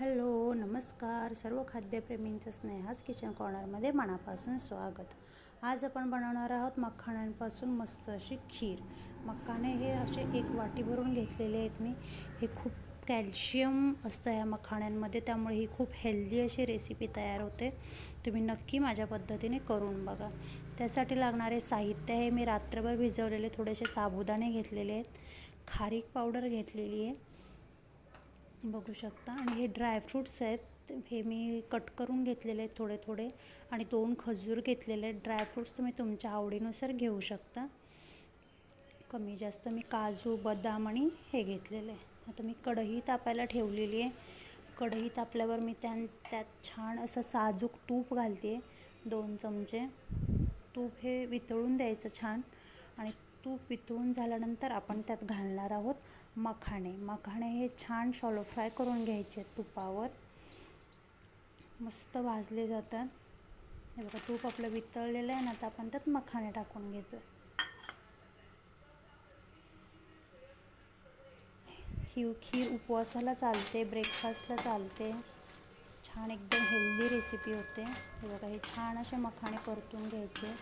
Hello नमस्कार. सर्व खाद्यप्रेमींचं Sneha's kitchen कॉर्नरमध्ये मनापासून स्वागत. आज आपण बनवणार आहोत मखाण्यांपासून मस्त अशी खीर. मखाणे हे असे एक वाटी भरून घेतलेले आहेत मी. हे खूप कॅल्शियम असतं ह्या मखाण्यांमध्ये त्यामुळे ही खूप हेल्दी अशी रेसिपी तयार होते. तुम्ही नक्की माझ्या पद्धतीने करून बघा. त्यासाठी लागणारे साहित्य हे मी रात्रभर भिजवलेले थोडेसे साबुदाणे घेतलेले आहेत. खारीक पावडर घेतलेली आहे. बघू शकता. आणि हे ड्रायफ्रूट्स आहेत. हे मी कट करून घेतलेले आहेत थोडे थोडे. आणि दोन खजूर घेतलेले आहेत. ड्रायफ्रूट्स तुम्ही तुमच्या आवडीनुसार घेऊ शकता. कमी जास्त मी काजू बदाम आणि हे घेतलेले आहे आता मी कढई तापायला ठेवलेली आहे. कढई तापल्यावर मी त्या त्यात छान असं साजूक तूप घालते. दोन चमचे. तूप हे वितळून द्यायचं छान. आणि तूप वितळून झाल्यानंतर आपण त्यात घालणार आहोत मखाणे. मखाणे हे छान शॉलो फ्राय करून घ्यायचे तुपावर. मस्त भाजले जातात. हे बघा तूप आपलं वितळलेलं आहे ना तर आपण त्यात मखाणे टाकून घेतो ही खीर उपवासाला चालते ब्रेकफास्टला चालते. छान एकदम हेल्दी रेसिपी होते. हे बघा हे छान असे मखाणे परतून घ्यायचे.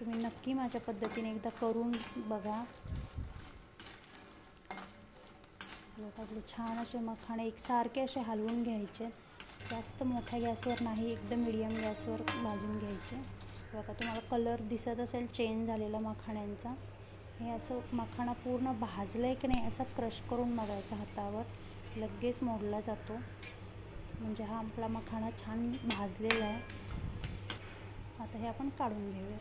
तुम्ही नक्की माझ्या पद्धतीने एकदा करून बघा. आपले छान असे मखाणे एकसारखे असे हलवून घ्यायचे. जास्त मोठ्या गॅसवर नाही एकदम मिडियम गॅसवर भाजून घ्यायचे. बघा तुम्हाला कलर दिसत असेल चेंज झालेला मखाण्यांचा. हे असं मखाणा पूर्ण भाजलं आहे की नाही असा क्रश करून बघायचा हातावर. लगेच मोडला जातो. म्हणजे हा आपला मखाणा छान भाजलेला आहे. आता हे आपण काढून घेऊया.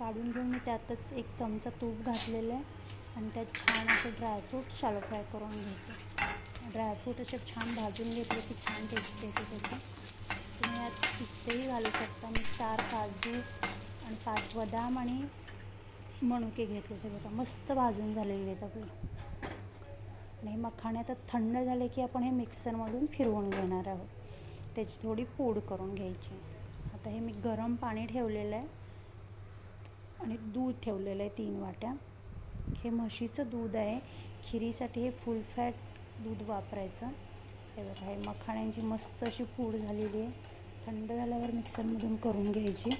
काढून घेऊन मी त्यातच एक चमचा तूप घातलेलं आहे आणि त्यात छान असे ड्रायफ्रूट शालो फ्राय करून घेतो. ड्रायफ्रूट असे छान भाजून घेतले की छान टेस्ट येते त्याचं. तुम्ही यात पिस्तेही घालू शकता. मी चार काजू आणि पाच बदाम आणि मणुके घेतले ते बघा. मस्त भाजून झालेले आहेत आपले. आणि मखाणे आता थंड झाले की आपण हे मिक्सरमधून फिरवून घेणार आहोत. त्याची थोडी पूड करून घ्यायची आता हे मी गरम पाणी ठेवलेलं आहे. आणि दूध ठेवलेलं आहे तीन वाट्या. हे म्हशीचं दूध आहे. खिरीसाठी हे फुल फॅट दूध वापरायचं. हे बघा हे मखाण्यांची मस्त अशी पूड झालेली आहे. थंड झाल्यावर मिक्सरमधून करून घ्यायची.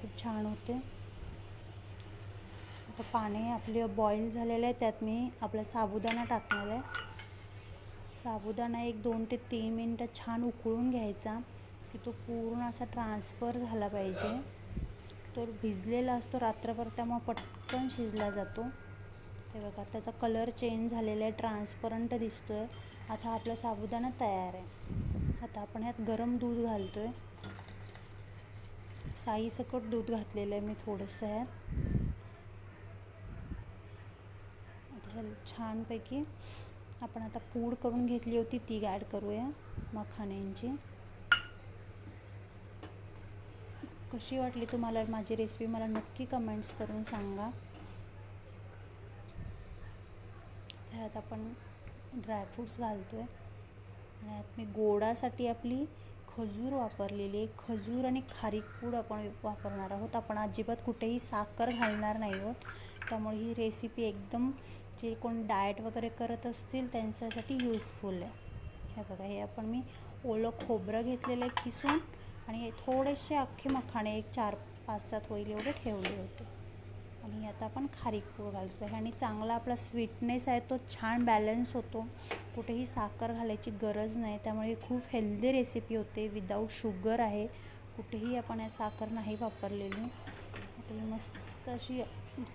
खूप छान होते. आता पाणी आपले बॉईल झालेलं आहे त्यात मी आपला साबुदाणा टाकणार आहे. साबुदाणा एक दोन ते तीन मिनटं छान उकळून घ्यायचा की तो पूर्ण असा ट्रान्सफर झाला पाहिजे. तो भिजलेला असतो रात्रभर त्यामुळं पटकन शिजला जातो. हे बघा त्याचा कलर चेंज झालेला आहे ट्रान्सपरंट दिसतो आहे आता आपला साबुदाणा तयार आहे. आता आपण ह्यात गरम दूध घालतो आहे साईसकट दूध घातलेलं आहे मी थोडंसं ह्यात. आता छानपैकी आपण आता पूड करून घेतली होती ती ॲड करूया मखाण्यांची. कशी वाटली तुम्हाला माझी रेसिपी मला नक्की कमेंट्स करून सांगा. त्यात आपण ड्रायफ्रूट्स घालतो आहे आणि यात मी गोडासाठी आपली खजूर वापरलेली आहे. खजूर आणि खारीक पूड आपण वापरणार आहोत. आपण अजिबात कुठेही साखर घालणार नाही आहोत. त्यामुळे ही रेसिपी एकदम जे कोण डाएट वगैरे करत असतील त्यांच्यासाठी यूजफुल आहे. हे बघा हे आपण मी ओलं खोबरं घेतलेलं आहे खिसून. आणि थोडेसे अख्खे मखाणे एक चार पाच सात होईल एवढे ठेवले होते. आणि आता आपण खारीक पूळ घालतो. आहे आणि चांगला आपला स्वीटनेस आहे तो छान बॅलन्स होतो. कुठेही साखर घालायची गरज नाही. त्यामुळे खूप हेल्दी रेसिपी होते. विदाऊट शुगर आहे. कुठेही आपण या साखर नाही वापरलेली. आता मस्त अशी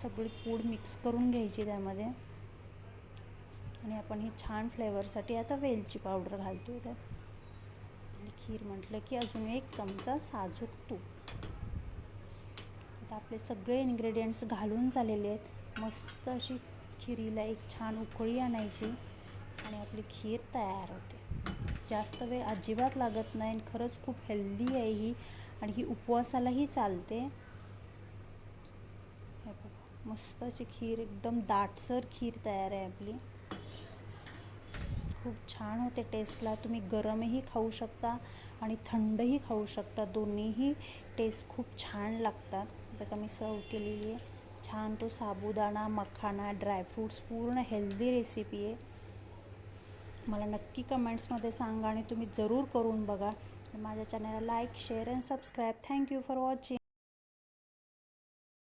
सगळी पूड मिक्स करून घ्यायची त्यामध्ये. आणि आपण ही छान फ्लेवरसाठी आता वेलची पावडर घालतो आहे त्यात. खीर म्हटलं की अजून एक चमचा साजूक तूप. आता आपले सगळे इन्ग्रेडियंट्स घालून झालेले आहेत. मस्त अशी खिरीला एक छान उकळी आणायची आणि आपली खीर तयार होते. जास्त वेळ अजिबात लागत नाही आणि खरंच खूप हेल्दी आहे ही आणि ही उपवासालाही चालते. हे बघा मस्त अशी खीर एकदम दाटसर खीर तयार आहे आपली. खूप छान होते टेस्टला. तुम्ही गरमही खाऊ शकता आणि थंडही खाऊ शकता. दोन्हीही टेस्ट खूप छान लागतात. बघा मी सर्व केलेली आहे. छान तो साबुदाणा मखाना ड्रायफ्रूट्स पूर्ण हेल्दी रेसिपी आहे. मला नक्की कमेंट्समध्ये सांगा आणि तुम्ही जरूर करून बघा. माझ्या चॅनलला like share and subscribe thank you for watching